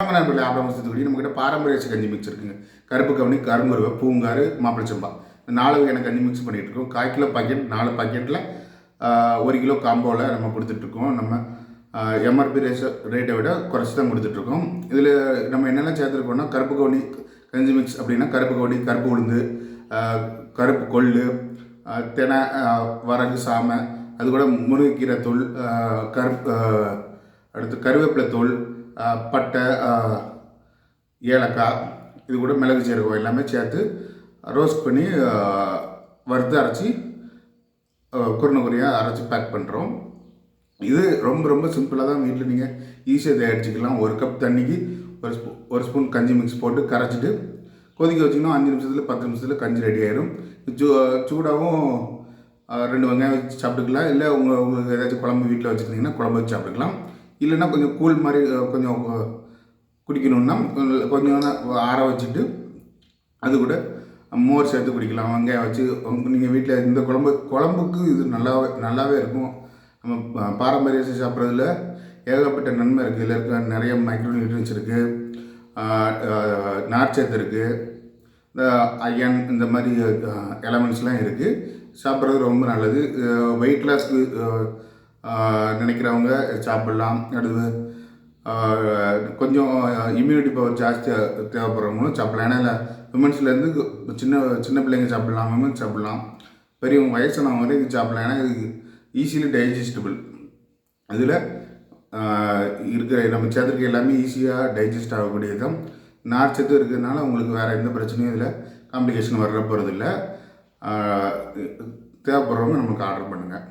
நண்பர்களே ஆபரமசத்துக்குடி நம்மக்கிட்ட பாரம்பரிய கஞ்சி மிக்ஸ் இருக்குங்க. கருப்பு கவனி கரும்பருவை பூங்காறு மாப்பிளச்சம்பா இந்த நாலு வகையான கஞ்சி மிக்ஸ் பண்ணிகிட்டு இருக்கோம். கால் கிலோ பாக்கெட் நாலு பாக்கெட்டில் ஒரு கிலோ காம்போவில் நம்ம கொடுத்துட்ருக்கோம் நம்ம எம்ஆர்பி ரேஸ் ரேட்டை விட குறைச்சி தான் கொடுத்துட்ருக்கோம் இதில் நம்ம என்னெல்லாம் சேர்த்துருக்கோம்னா கருப்பு கவுனி கஞ்சி மிக்ஸ் அப்படின்னா கருப்பு கவுனி கருப்பு உளுந்து கருப்பு கொள்ளு தெனை வரகு சாமை அது கூட முருங்கைக்கீரை தூள் கருப்பு அடுத்து கருவேப்பிலை தோல் பட்டை ஏலக்காய் இது கூட மிளகு சீரகம் எல்லாமே சேர்த்து ரோஸ்ட் பண்ணி வறுத்து அரைச்சி குருணை குறையாக அரைச்சி பேக் பண்ணுறோம் இது ரொம்ப ரொம்ப சிம்பிளாக தான் வீட்டில் நீங்கள் ஈஸியாக தயாரிச்சிக்கலாம். ஒரு கப் தண்ணிக்கு ஒரு ஸ்பூ ஒரு ஸ்பூன் கஞ்சி மிக்ஸ் போட்டு கரைச்சிட்டு கொதிக்க வச்சிங்கன்னா அஞ்சு நிமிஷத்தில் பத்து நிமிஷத்தில் கஞ்சி ரெடி ஆயிரும். சூ சூடாகவும் ரெண்டு வெங்காயம் வச்சு சாப்பிட்டுக்கலாம். இல்லை உங்கள் உங்களுக்கு ஏதாச்சும் குழம்பு வீட்டில் வச்சுருந்தீங்கன்னா குழம்பு வச்சு சாப்பிட்டுக்கலாம். இல்லைன்னா கொஞ்சம் கூழ் மாதிரி கொஞ்சம் குடிக்கணுன்னா கொஞ்சம் ஆற வச்சுட்டு அது கூட மோர் சேர்த்து குடிக்கலாம். வெங்காயம் வச்சு நீங்கள் வீட்டில் இந்த குழம்பு குழம்புக்கு இது நல்லாவே நல்லாவே இருக்கும். நம்ம பாரம்பரிய சாப்பிட்றதுல ஏகப்பட்ட நன்மை இருக்குது இதில் இருக்க நிறைய மைக்ரோ நியூட்ரியன்ஸ் இருக்குது நார்ச்சத்து இருக்குது இந்த அயன் இந்த மாதிரி எலமெண்ட்ஸ்லாம் இருக்குது சாப்பிட்றது ரொம்ப நல்லது. வெயிட் லாஸ்க்கு நினைக்கிறவங்க சாப்பிட்லாம். அடுத்து கொஞ்சம் இம்யூனிட்டி பவர் ஜாஸ்தியாக தேவைப்படுறவங்களும் சாப்பிட்லாம். ஏன்னா விமன்ஸ்லேருந்து சின்ன சின்ன பிள்ளைங்க சாப்பிடலாம் விமன்ஸ் சாப்பிடலாம். பெரியவங்க வயசானவங்க வரை இது சாப்பிடலாம். ஏன்னா இது ஈஸிலி டைஜஸ்டபிள் அதில் இருக்கிற நம்ம சேர்த்துருக்க எல்லாமே ஈஸியாக டைஜஸ்ட் ஆகக்கூடியது தான் நார்ச்சத்து இருக்கிறதுனால உங்களுக்கு வேறு எந்த பிரச்சனையும் இதில் காம்ப்ளிகேஷன் வர்ற போகிறதில்ல தேவைப்படுறவங்க நம்மளுக்கு ஆர்டர் பண்ணுங்கள்